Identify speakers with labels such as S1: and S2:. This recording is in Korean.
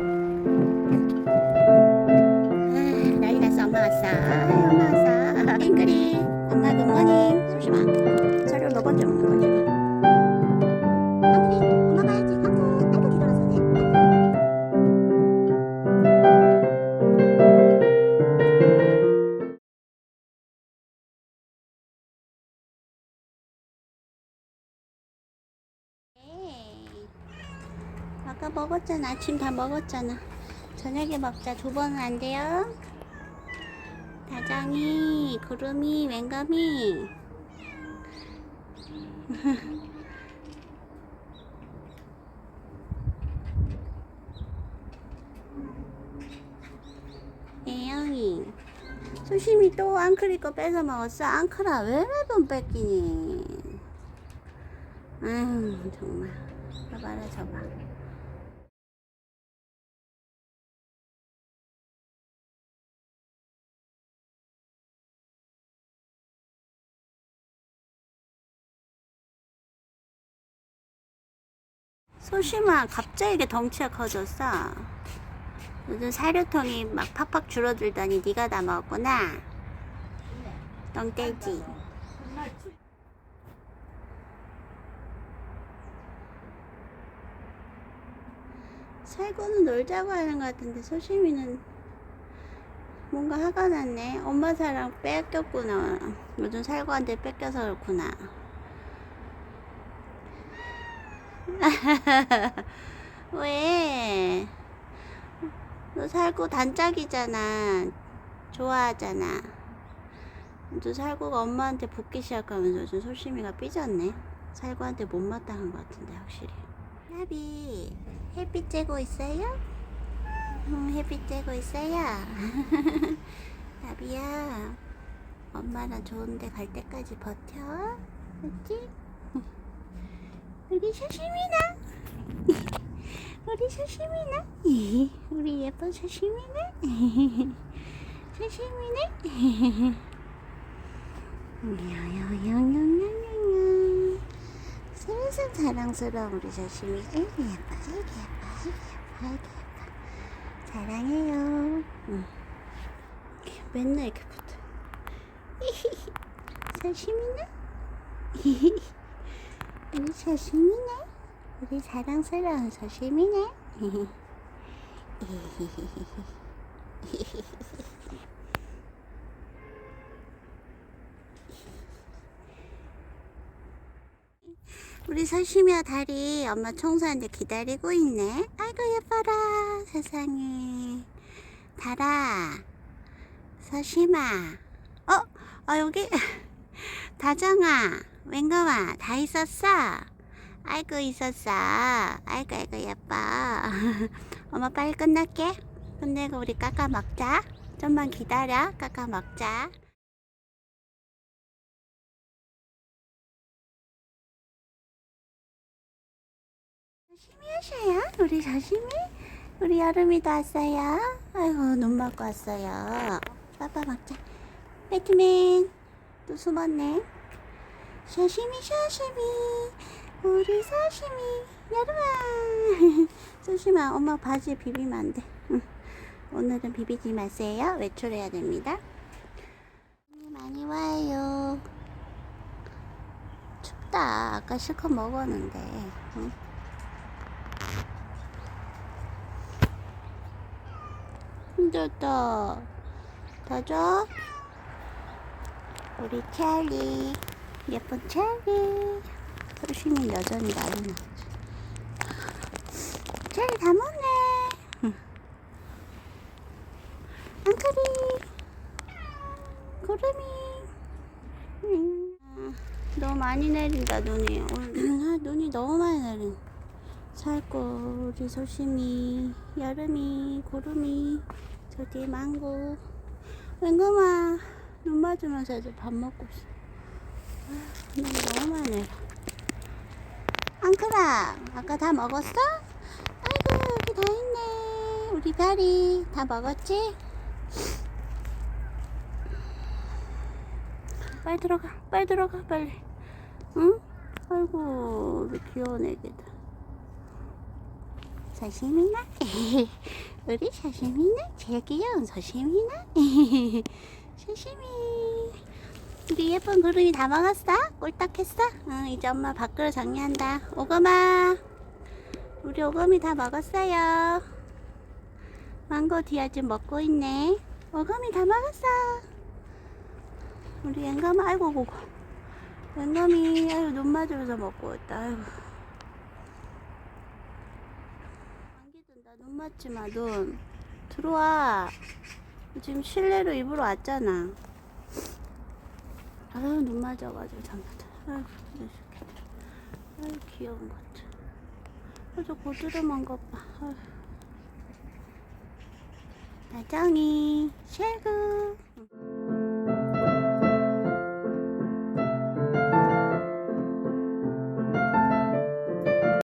S1: 아, 아까 먹었잖아. 아침 다 먹었잖아. 저녁에 먹자. 두 번은 안 돼요. 다장이, 구름이, 맹감이. 애영이. 수심이 또 앙클이 거 뺏어 먹었어. 앙클아, 왜 매번 뺏기니? 아유, 정말. 저봐라, 저봐. 소심아 갑자기 덩치가 커졌어. 요즘 사료통이 막 팍팍 줄어들더니 네가 다 먹었구나. 똥돼지. 살구는 놀자고 하는 것 같은데 소심이는 뭔가 화가 났네. 엄마 사랑 뺏겼구나. 요즘 살구한테 뺏겨서 그렇구나. 왜? 너 살구 단짝이잖아. 좋아하잖아. 너 살구가 엄마한테 붙기 시작하면서 요즘 소심이가 삐졌네. 살구한테 못마땅한 것 같은데 확실히. 나비 햇빛 쬐고 있어요? 응, 햇빛 쬐고 있어요. 나비야, 엄마랑 좋은데 갈 때까지 버텨. 알지? 우리 소심이나? 우리 소심이나? 우리 예쁜 소심이나? 소심이네 야야야야야야 세상 사랑스러운 우리 소심이 아이고 예뻐 아이고 예뻐 아이고 예뻐 아이고 예뻐. 사랑해요. 응. 맨날 이렇게 붙어. 소심이나 우리 서심이네. 우리 사랑스러운 서심이네. 우리 서심이야 다리 엄마 청소하는데 기다리고 있네. 아이고 예뻐라 세상에. 달아. 서심아. 어? 아 여기 다정아. 맹감아 다 있었어? 아이고 있었어. 아이고 아이고 예뻐. 엄마 빨리 끝날게. 끝내고 우리 깎아 먹자. 좀만 기다려. 깎아 먹자. 조심히 하셔요. 우리 조심히. 우리 여름이도 왔어요. 아이고 눈 맞고 왔어요. 빠빠 먹자. 배트맨 또 숨었네. 사시미 사시미. 우리 사시미. 여름아. 소심아 엄마 바지에 비비면 안돼. 응. 오늘은 비비지 마세요. 외출해야 됩니다. 많이 와요. 춥다. 아까 실컷 먹었는데. 응? 힘들다. 다줘 우리 찰리 예쁜 찰리. 소심이 여전히 났지 찰리 다 먹네. 응. 앙크리. 구름이. 응. 아, 너무 많이 내린다 눈이. 아, 눈이 너무 많이 내린. 살고 우리 소심이 여름이 구름이 저 뒤에 망고. 웬금아 눈 맞으면서 이제 밥 먹고 있어 너무 많이 앙크라 아까 다 먹었어? 아이고 여기 다 있네. 우리 별이 다 먹었지? 빨리 들어가 빨리 들어가 빨리. 응? 아이고 우리 귀여운 애기들. 서시민아 우리 서시민아 제일 귀여운 서시민아 서시미 우리 예쁜 구름이 다 먹었어? 꼴딱 했어? 응 이제 엄마 밖으로 정리한다. 오검아 우리 오검이 다 먹었어요. 망고 디아즈 먹고 있네. 오검이 다 먹었어. 우리 앵감아 아이고 고고. 앵감이 아유 눈 맞으면서 먹고 있다. 아이고. 안기 든다. 눈 맞지 마 눈. 들어와. 지금 실내로 입으러 왔잖아 아유 눈 맞아가지고 잠깐만 아이고 이 새끼들 아유 귀여운 것들 아저 고드름한 것봐. 아유 나정이 쉐구